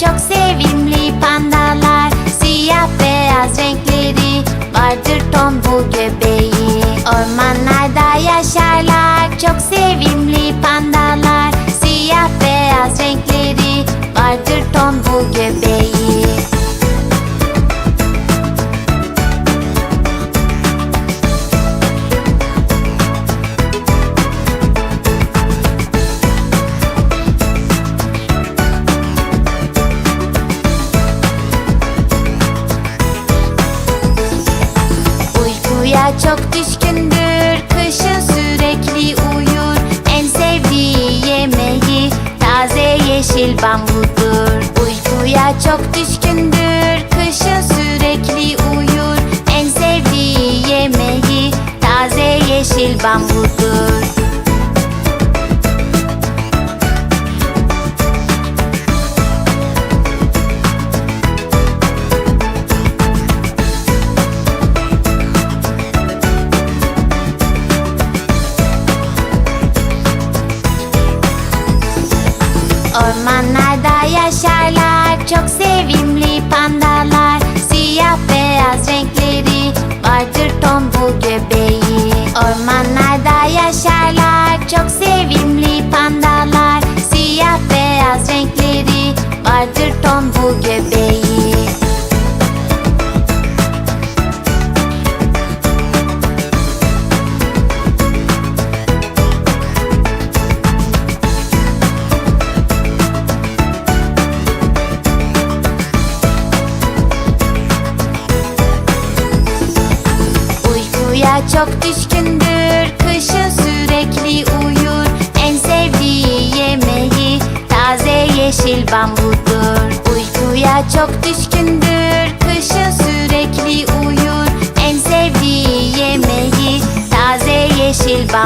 çok sevimli Uykuya çok düşkündür Kışın sürekli uyur. En sevdiği yemeği Taze yeşil bambudur. Uykuya çok düşkündür Kışın sürekli uyur. En sevdiği yemeği Taze yeşil bambudur Ormanlarda yaşarlar çok sevimli pandalar Uykuya çok düşkündür Kışın sürekli uyur. En sevdiği yemeği Taze yeşil bambudur. Uykuya çok düşkündür Kışın sürekli